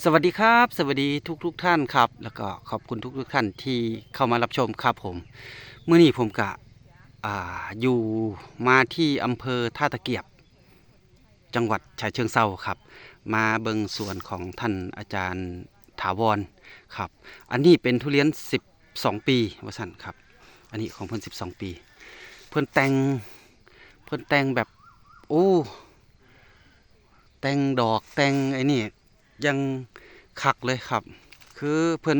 สวัสดีครับ สวัสดีทุกทุกท่านครับ แล้วก็ขอบคุณทุกทุกท่านที่เข้ามารับชมครับผมเมื่อนี้ผมกะอ่าอยู่มาที่อำเภอท่าตะเกียบ จังหวัดฉะเชิงเซาครับ มาเบิงส่วนของท่านอาจารย์ถาวรครับ อันนี้เป็นทุเรียน 12 ปีวสันครับ อันนี้ของเพิ่อน12 ปี เพิ่อนแต่งเพิ่อนแต่งแบบโอ้แตงดอกแตงไอ้นี่ ยังคักเลยครับ คือเพิ่น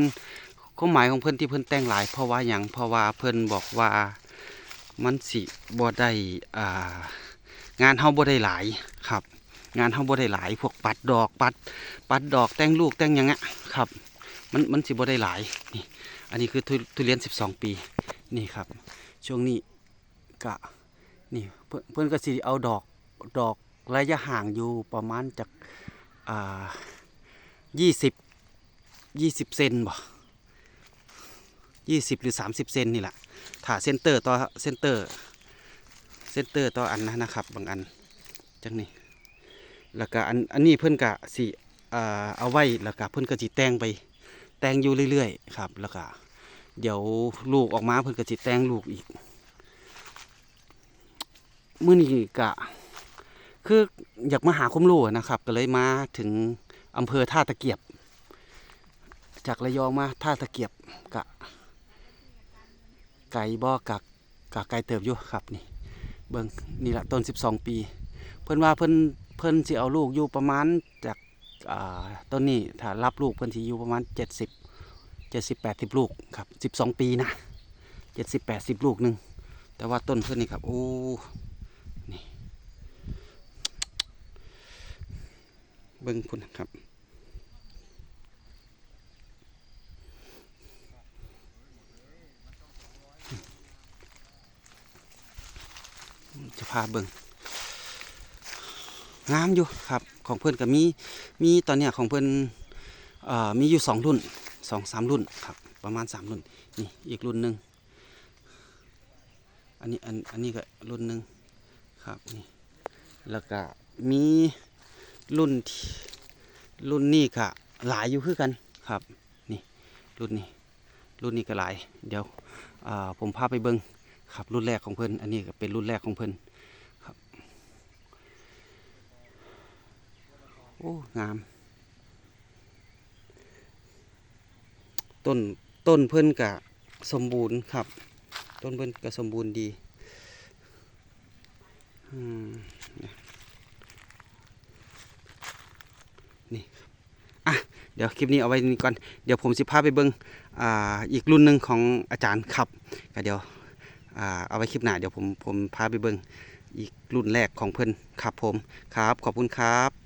ความหมายของเพิ่นที่เพิ่นแต่งหลาย เพราะว่าหยังเพราะว่าเพิ่นบอกว่ามันสิบ่ได้อ่างานเฮาบ่ได้หลายครับ งานเฮาบ่ได้หลาย พวกปัดดอกปัด ปัดดอกแต่งลูกแต่งหยังอะครับ มันมันสิบ่ได้หลายนี่อันนี้คือทุทุเรียน 12 ปีนี่ครับ ช่วงนี้ก็นี่เพิ่อนเพิ่อนก็สิเอาดอกดอกระยะห่างอยู่ประมาณจากอ่า ยี่สิบยี่สิบเซนบ่ยี่สิบหรือสามสิบเซนนี่แหละถ้าเซนเตอร์ต่อเซนเตอร์เซนเตอร์ต่ออันนะนะครับ บางอันจังนี่แล้วก็อันอันนี้เพิ่นกะสิเอาไว้แล้วก็เพิ่นก็สิแต่งไปแต่งอยู่เรื่อยๆครับ แล้วก็เดี๋ยวลูกออกมาเพิ่นก็สิแต่งลูกอีกมื้อนี้กะคืออยากมาหาความรู้นะครับ ก็เลยมาถึง อำเภอท่าตะเกียบ จากระยองมาท่าตะเกียบกะไก่บ่กักกะไก่เติบอยู่ครับนี่เบิ่งนี่ละต้น 12 ปี เพิ่นว่าเพิ่นเพิ่นสิเอาลูกอยู่ประมาณจากต้นนี้ถ้ารับลูกเพิ่นสิอยู่ประมาณ 70 70 80 ลูกครับ 12 ปีนะ 70 80 ลูกหนึงแต่ว่าต้นเพิ่นนี่ครับโอ้ เบิ้งพุ่นครับ จะพาเบิ้งงามอยู่ครับ ของเพื่อนก็มีมีตอนเนี้ยของเพื่อนอมีอยู่สองรุ่นสองสามรุ่นครับ ประมาณสามรุ่นนี่อีกรุ่นหนึ่งอันนี้อันอันนี้ก็รุ่นหนึ่งครับนี่แล้วก็มี รุ่นที่รุ่นนี้ก็หลายอยู่คือกันครับนี่รุ่นนี้รุ่นนี้ก็หลาย เดี๋ยวผมพาไปเบิงครับรุ่นแรกของเพิ่นอันนี้ก็เป็นรุ่นแรกของเพิ่นครับโอ้งาม ต้นต้นเพิ่นกะสมบูรณ์ครับ ต้นเพิ่นก็สมบูรณ์ดีอืม นี่ครับอะ เดี๋ยวคลิปนี้เอาไว้นี่ก่อนเดี๋ยวผมสิพาไปเบิ้งอ่าอีกรุ่นหนึ่งของอาจารย์ขับก็เดี๋ยวอ่าเอาไว้คลิปหน้าเดี๋ยวผมผมพาไปเบิ้งอีกรุ่นแรกของเพื่อนครับผมครับขอบคุณครับ